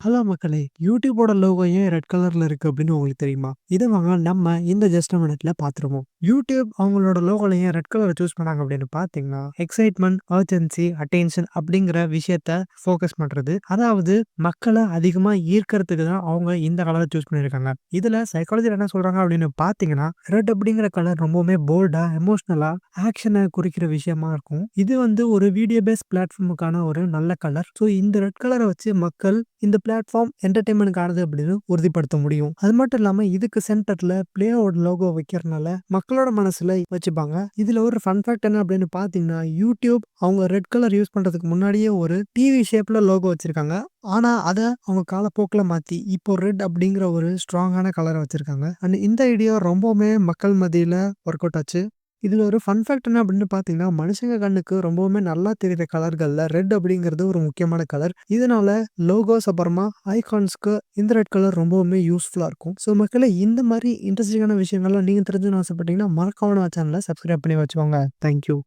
Hello மக்களே! யூடியூபோட logo ஏன் red கலர்ல இருக்கு அப்படின்னு உங்களுக்கு தெரியுமா? இதை வாங்க நம்ம இந்த ஜஸ்ட் மினிட்ல பார்த்துருவோம். யூடியூப் அவங்களோட லோகோல ஏன் ரெட் கலரை சூஸ் பண்ணாங்க அப்படின்னு பார்த்தீங்கன்னா, எக்ஸைட்மெண்ட் அர்ஜென்சி, அட்டென்ஷன் அப்படிங்கிற விஷயத்த ஃபோக்கஸ் பண்றது. அதாவது மக்களை அதிகமா ஈர்க்கறதுக்கு தான் அவங்க இந்த கலரை சூஸ் பண்ணியிருக்காங்க. இதுல சைக்காலஜி என்ன சொல்றாங்க அப்படின்னு பார்த்தீங்கன்னா, ரெட் அப்படிங்கிற கலர் ரொம்பவுமே போல்டா, எமோஷனலா, ஆக்ஷனை குறிக்கிற விஷயமா இருக்கும். இது வந்து ஒரு வீடியோ பேஸ் பிளாட்ஃபார்முக்கான ஒரு நல்ல கலர். ஸோ இந்த ரெட் கலரை வச்சு மக்கள் இந்த பிளாட்ஃபார்ம் என்டர்டைன்மெண்ட்கானது அப்படின்னு உறுதிப்படுத்த முடியும். அது மட்டும் இல்லாம இதுக்கு சென்டர்ல பிளேயோட லோகோ வைக்கிறனால மக்களோட மனசுல வச்சுப்பாங்க. இதுல ஒரு ஃபன் ஃபேக்ட் என்ன அப்படின்னு பார்த்தீங்கன்னா, யூடியூப் அவங்க ரெட் கலர் யூஸ் பண்றதுக்கு முன்னாடியே ஒரு டிவி ஷேப்ல லோகோ வச்சிருக்காங்க. ஆனா அதை அவங்க காலப்போக்கில் மாத்தி இப்போ ரெட் அப்படிங்கிற ஒரு ஸ்ட்ராங்கான கலரை வச்சிருக்காங்க. அண்ட் இந்த ஐடியா ரொம்பவுமே மக்கள் மத்தியில ஒர்க் அவுட் ஆச்சு. இதில் ஒரு ஃபன் ஃபேக்ட் என்ன அப்படின்னு பார்த்தீங்கன்னா, மனுஷங்க கண்ணுக்கு ரொம்பவுமே நல்லா தெரிகிற கலர்களில் ரெட் அப்படிங்கிறது ஒரு முக்கியமான கலர். இதனால லோகோஸ் அப்புறமா ஐகான்ஸ்க்கு இந்த ரெட் கலர் ரொம்பவுமே யூஸ்ஃபுல்லாக இருக்கும். ஸோ மக்களே இந்த மாதிரி இன்ட்ரெஸ்டிங்கான விஷயங்கள்லாம் நீங்கள் தெரிஞ்சுன்னு ஆசைப்பட்டீங்கன்னா, மறக்காம சேனலை சப்ஸ்கிரைப் பண்ணி வச்சுக்கோங்க. Thank you.